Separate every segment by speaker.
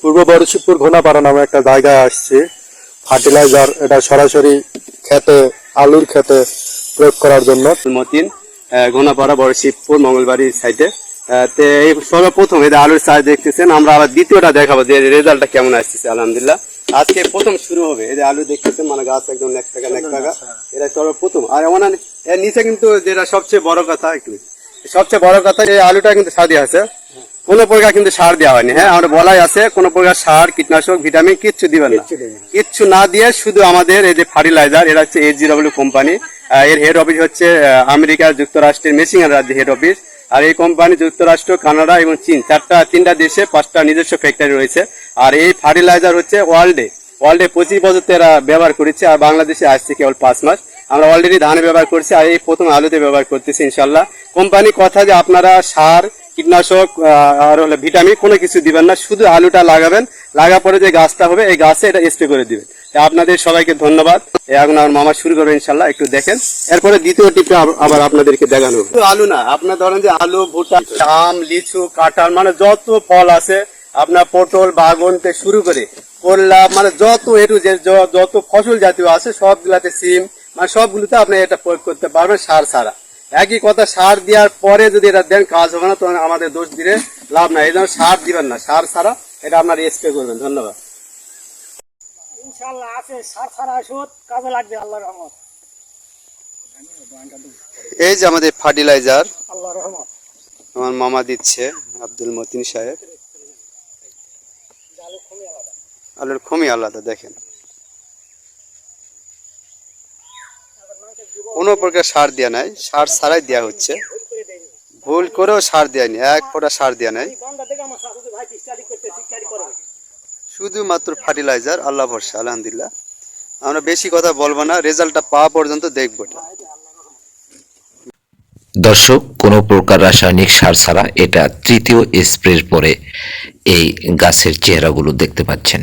Speaker 1: পূর্ব বরশিবপুর ঘোনাপাড়া নামে একটা জায়গায় আসছে। ফার্টিলাইজার, এটা সরাসরি খেতে, আলুর খেতে প্রয়োগ করার জন্য।
Speaker 2: মতিন ঘোনাপাড়া বড় শিবপুর মঙ্গলবাড়ি সাইডে এই সর্বপ্রথম আলুর চাষ দেখতেছেন, আমরা আবার দ্বিতীয়টা দেখাবো যে রেজাল্টটা কেমন আসতেছে, আলহামদুলিল্লাহ। আজকে প্রথম শুরু হবে। আলু দেখতেছেন মানে গাছ একদম নেক টাকা নেক টাকা। সর্বপ্রথম। আর এমন এর নিচে কিন্তু যেটা সবচেয়ে বড় কথা, একটু, সবচেয়ে বড় কথা, এই আলুটা কিন্তু দেওয়া আছে। কোনো প্রকার কিন্তু সার দেওয়া হয়নি। হ্যাঁ আমরা বলাই আছে কোনো প্রকার সার কীটনাশক ভিটামিন কিচ্ছু দিবেন না। কিচ্ছু না। দিয়ে শুধু আমাদের এই যে ফার্টিলাইজার এটা হচ্ছে এইচ জিডব্লিউ কোম্পানি এর হেড অফিস হচ্ছে আমেরিকা যুক্তরাষ্ট্রের মেসিংহাম রাজ্যে হেড অফিস আর এই কোম্পানি যুক্তরাষ্ট্র কানাডা এবং চীন চারটা তিনটা দেশে পাঁচটা নিজস্ব ফ্যাক্টরি রয়েছে। আর এই ফার্টিলাইজার হচ্ছে ওয়ার্ল্ডে ওয়ার্ল্ডে পঁচিশ বছর এরা ব্যবহার করেছে আর বাংলাদেশে আসছে কেবল পাঁচ মাস। আমরা অলরেডি ধানে ব্যবহার করছি আর এই প্রথম আলুতে ব্যবহার করতেছি ইনশাল্লাহ কোম্পানি কথা যে আপনারা সার, কীটনাশক আর হলে ভিটামিন কোনো কিছু দিবেন না, শুধু আলুটা লাগাবেন লাগা পরে যে গাছটা হবে, এই গাছে এটা স্প্রে করে দিবেন। আপনাদের সবাইকে ধন্যবাদ। এখন আমার মামা শুরু করবে ইনশাল্লাহ একটু দেখেন। এরপরে দ্বিতীয় টিপে আবার আপনাদেরকে দেখানো। শুধু আলু না, আপনার ধরেন যে আলু, ভুট্টা, আম, লিচু, কাঁঠাল মানে যত ফল আছে, আপনার পটল, বাগন থেকে শুরু করে, করলা মানে যত এটু যে যত ফসল জাতীয় আছে, সবগুলাতে সিম মানে সবগুলোতে আপনি এটা প্রয়োগ করতে পারবেন সার ছাড়া। একই কথা সার দেওয়ার পরে যদি এটা দেন কাজ হবে না তখন আমাদের দোষ দিলে লাভ নাই। এই জন্য সার দিবেন না। সার ছাড়া এটা আপনার স্প্রে করবেন। ধন্যবাদ।
Speaker 3: ইনশাল্লাহ আছে। সার সারা ওষুধ কাজে লাগবে আল্লাহ রহমত।
Speaker 2: এই যে আমাদের ফার্টিলাইজার
Speaker 3: আল্লাহ রহমত।
Speaker 2: আমার মামা দিচ্ছে আব্দুল মতিন সাহেব। আলুর খুবই আলাদা দেখেন। কোনো প্রকার সার দেওয়া নাই। সার ছাড়াই দেওয়া হচ্ছে। ভুল করেও সার দেয়নি এক ফোঁটা সার দেওয়া নাই। শুধুমাত্র ফার্টিলাইজার আল্লাহ ভরসা আলহামদুলিল্লাহ। আমরা বেশি কথা বলব না রেজাল্টটা পাওয়া পর্যন্ত দেখব এটা।
Speaker 4: দর্শক কোনো প্রকার রাসায়নিক সার ছাড়া এটা তৃতীয় স্প্রের পরে এই গাছের চেহারাগুলো দেখতে পাচ্ছেন।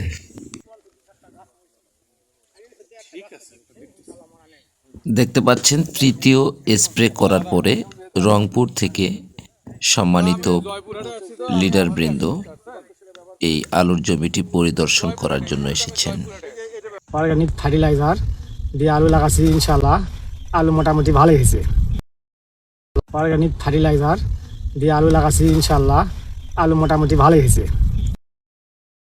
Speaker 4: দেখতে পাচ্ছেন, তৃতীয় স্প্রে করার পরে রংপুর থেকে সম্মানিত লিডার বৃন্দ এই আলুর জমিটি পরিদর্শন করার জন্য এসেছেন।
Speaker 3: অর্গানিক ফার্টিলাইজার দিয়ে আলু লাগাচ্ছি ইনশাল্লাহ আলু মোটামুটি ভালোই হয়েছে। অর্গানিক ফার্টিলাইজার দিয়ে আলু লাগাচ্ছি ইনশাল্লাহ আলু মোটামুটি ভালোই হয়েছে।